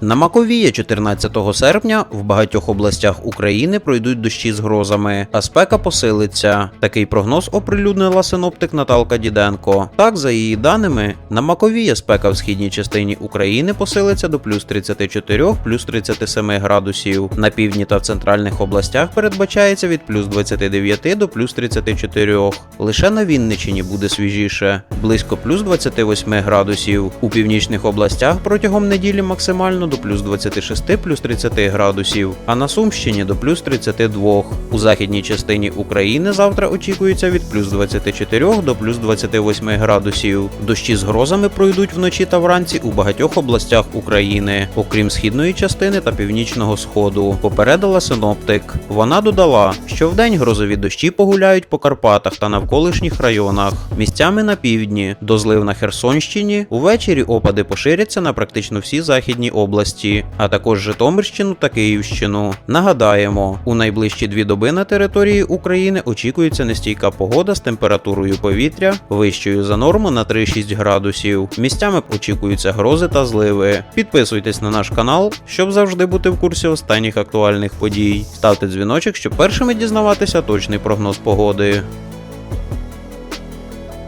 На Маковіє 14 серпня в багатьох областях України пройдуть дощі з грозами, а спека посилиться. Такий прогноз оприлюднила синоптик Наталка Діденко. Так, за її даними, на Маковіє спека в східній частині України посилиться до плюс 34, плюс 37 градусів. На півдні та в центральних областях передбачається від плюс 29 до плюс 34. Лише на Вінничині буде свіжіше, близько плюс 28 градусів. У північних областях протягом неділі максимально до плюс 26 плюс 30 градусів, а на Сумщині до плюс 32. У західній частині України завтра очікується від плюс 24 до плюс 28 градусів. Дощі з грозами пройдуть вночі та вранці у багатьох областях України, окрім східної частини та північного сходу. Попередила синоптик. Вона додала, що вдень грозові дощі погуляють по Карпатах та навколишніх районах, місцями на півдні, до злив на Херсонщині. Увечері опади поширяться на практично всі західні області, а також Житомирщину та Київщину. Нагадаємо, у найближчі дві доби на території України очікується нестійка погода з температурою повітря вищою за норму на 3-6 градусів. Місцями очікуються грози та зливи. Підписуйтесь на наш канал, щоб завжди бути в курсі останніх актуальних подій. Ставте дзвіночок, щоб першими дізнаватися точний прогноз погоди.